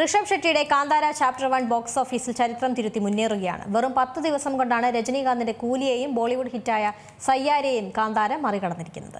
ഋഷഭ് ഷെട്ടിയുടെ Kantara chapter one box ഓഫീസിൽ ചരിത്രം തിരുത്തി മുന്നേറുകയാണ്. വെറും പത്ത് ദിവസം കൊണ്ടാണ് രജനീകാന്തിന്റെ കൂലിയെയും ബോളിവുഡ് ഹിറ്റായ സയ്യാരെയും കാന്താര മറികടന്നിരിക്കുന്നത്.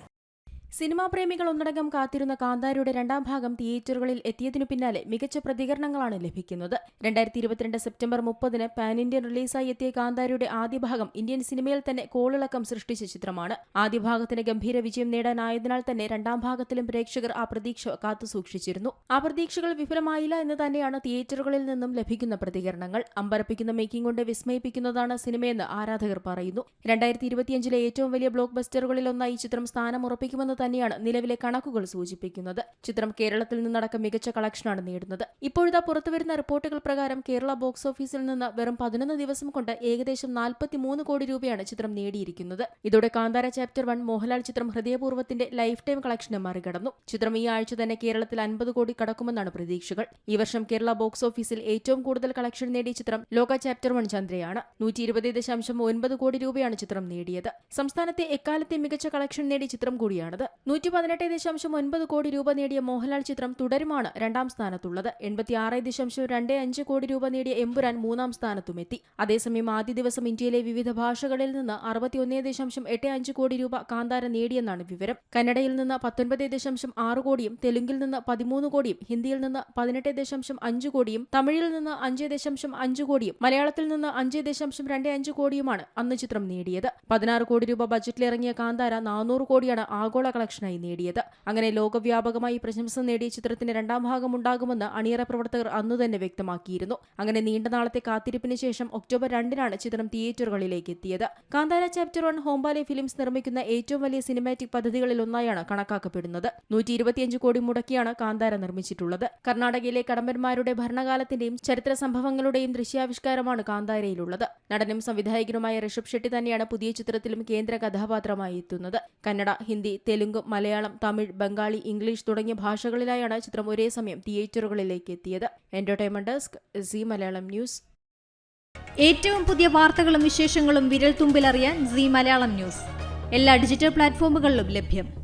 സിനിമാ പ്രേമികൾ ഒന്നടങ്കം കാത്തിരുന്ന കാന്താരിയുടെ രണ്ടാം ഭാഗം തിയേറ്ററുകളിൽ എത്തിയതിനു പിന്നാലെ മികച്ച പ്രതികരണങ്ങളാണ് ലഭിക്കുന്നത്. രണ്ടായിരത്തി ഇരുപത്തിരണ്ട് സെപ്റ്റംബർ മുപ്പതിന് പാൻ ഇന്ത്യൻ റിലീസായി എത്തിയ കാന്താരിയുടെ ആദ്യ ഭാഗം ഇന്ത്യൻ സിനിമയിൽ തന്നെ കോളിളക്കം സൃഷ്ടിച്ച ചിത്രമാണ്. ആദ്യ ഭാഗത്തിന് ഗംഭീര വിജയം നേടാനായതിനാൽ തന്നെ രണ്ടാം ഭാഗത്തിലും പ്രേക്ഷകർ ആ പ്രതീക്ഷ കാത്തുസൂക്ഷിച്ചിരുന്നു ആ പ്രതീക്ഷകൾ വിഫലമായില്ല എന്ന് തന്നെയാണ് തിയേറ്ററുകളിൽ നിന്നും ലഭിക്കുന്ന പ്രതികരണങ്ങൾ. അമ്പരപ്പിക്കുന്ന മേക്കിംഗ് കൊണ്ട് വിസ്മയിപ്പിക്കുന്നതാണ് സിനിമയെന്ന് ആരാധകർ പറയുന്നു. രണ്ടായിരത്തി ഇരുപത്തിയഞ്ചിലെ ഏറ്റവും വലിയ ബ്ലോക്ക് ബസ്റ്ററുകളിൽ ഒന്നായി ചിത്രം സ്ഥാനം ഉറപ്പിക്കുമെന്ന് തന്നെയാണ് നിലവിലെ കണക്കുകൾ സൂചിപ്പിക്കുന്നത്. ചിത്രം കേരളത്തിൽ നിന്നടക്കം മികച്ച കളക്ഷനാണ് നേടുന്നത്. ഇപ്പോഴത്തെ പുറത്തുവരുന്ന റിപ്പോർട്ടുകൾ പ്രകാരം കേരള ബോക്സ് ഓഫീസിൽ നിന്ന് വെറും പതിനൊന്ന് ദിവസം കൊണ്ട് ഏകദേശം നാൽപ്പത്തിമൂന്ന് കോടി രൂപയാണ് ചിത്രം നേടിയിരിക്കുന്നത്. ഇതോടെ കാന്താര ചാപ്റ്റർ വൺ മോഹൻലാൽ ചിത്രം ഹൃദയപൂർവത്തിന്റെ ലൈഫ് ടൈം കളക്ഷനെ മറികടന്നു. ചിത്രം ഈ ആഴ്ച തന്നെ കേരളത്തിൽ അൻപത് കോടി കടക്കുമെന്നാണ് പ്രതീക്ഷകൾ. ഈ വർഷം കേരള ബോക്സ് ഓഫീസിൽ ഏറ്റവും കൂടുതൽ കളക്ഷൻ നേടിയ ചിത്രം ലോക ചാപ്റ്റർ വൺ ചന്ദ്രയാണ്. നൂറ്റി ഇരുപത് ദശാംശം ഒൻപത് കോടി രൂപയാണ് ചിത്രം നേടിയത്. സംസ്ഥാനത്തെ എക്കാലത്തെ മികച്ച കളക്ഷൻ നേടിയ ചിത്രം കൂടിയാണത്. നൂറ്റി പതിനെട്ട് ദശാംശം ഒൻപത് കോടി രൂപ നേടിയ മോഹൻലാൽ ചിത്രം തുടരുമാണ് രണ്ടാം സ്ഥാനത്തുള്ളത്. എൺപത്തിയാറ് ദശാംശം രണ്ട് അഞ്ച് കോടി രൂപ നേടിയ എമ്പുരാൻ മൂന്നാം സ്ഥാനത്തുമെത്തി. അതേസമയം ആദ്യ ദിവസം ഇന്ത്യയിലെ വിവിധ ഭാഷകളിൽ നിന്ന് അറുപത്തിയൊന്ന് ദശാംശം എട്ട് അഞ്ച് കോടി രൂപ കാന്താര നേടിയെന്നാണ് വിവരം. കന്നഡയിൽ നിന്ന് പത്തൊൻപത് ദശാംശം ആറ് കോടിയും തെലുങ്കിൽ നിന്ന് പതിമൂന്ന് കോടിയും ഹിന്ദിയിൽ നിന്ന് പതിനെട്ട് ദശാംശം അഞ്ച് കോടിയും തമിഴിൽ നിന്ന് അഞ്ച് ദശാംശം അഞ്ച് കോടിയും മലയാളത്തിൽ നിന്ന് അഞ്ച് ദശാംശം രണ്ട് അഞ്ച് കോടിയുമാണ് അന്ന് ചിത്രം നേടിയത്. പതിനാറ് കോടി രൂപ ബജറ്റിലിറങ്ങിയ കാന്താര നാനൂറ് കോടിയാണ് ആഗോള കളക്ഷനായി നേടിയത്. അങ്ങനെ ലോകവ്യാപകമായി പ്രശംസ നേടിയ ചിത്രത്തിന്റെ രണ്ടാം ഭാഗം ഉണ്ടാകുമെന്ന് അണിയറ പ്രവർത്തകർ അന്നു തന്നെ വ്യക്തമാക്കിയിരുന്നു. അങ്ങനെ നീണ്ട നാളത്തെ കാത്തിരിപ്പിന് ശേഷം ഒക്ടോബർ രണ്ടിനാണ് ചിത്രം തിയേറ്ററുകളിലേക്ക് എത്തിയത്. Kantara chapter one Hombale films നിർമ്മിക്കുന്ന ഏറ്റവും വലിയ സിനിമാറ്റിക് പദ്ധതികളിൽ ഒന്നായാണ് കണക്കാക്കപ്പെടുന്നത്. നൂറ്റി ഇരുപത്തിയഞ്ച് കോടി മുടക്കിയാണ് കാന്താര നിർമ്മിച്ചിട്ടുള്ളത്. കർണാടകയിലെ കടമ്പന്മാരുടെ ഭരണകാലത്തിന്റെയും ചരിത്ര സംഭവങ്ങളുടെയും ദൃശ്യാവിഷ്കാരമാണ് കാന്താരയിലുള്ളത്. നടനും സംവിധായകനുമായ ഋഷഭ് ഷെട്ടി തന്നെയാണ് പുതിയ ചിത്രത്തിലും കേന്ദ്ര കഥാപാത്രമായി എത്തുന്നത്. കന്നഡ ഹിന്ദി തെലുങ്ക് മലയാളം തമിഴ് ബംഗാളി ഇംഗ്ലീഷ് തുടങ്ങിയ ഭാഷകളിലായാണ് ചിത്രം ഒരേ സമയം തിയേറ്ററുകളിലേക്ക് എത്തിയത്. Entertainment desk Zee Malayalam news. ഏറ്റവും പുതിയ വാർത്തകളും വിശേഷങ്ങളും വിരൽ തുമ്പിലറിയാൻ സി മലയാളം ന്യൂസ്. എല്ലാ ഡിജിറ്റൽ പ്ലാറ്റ്ഫോമുകളിലും ലഭ്യം.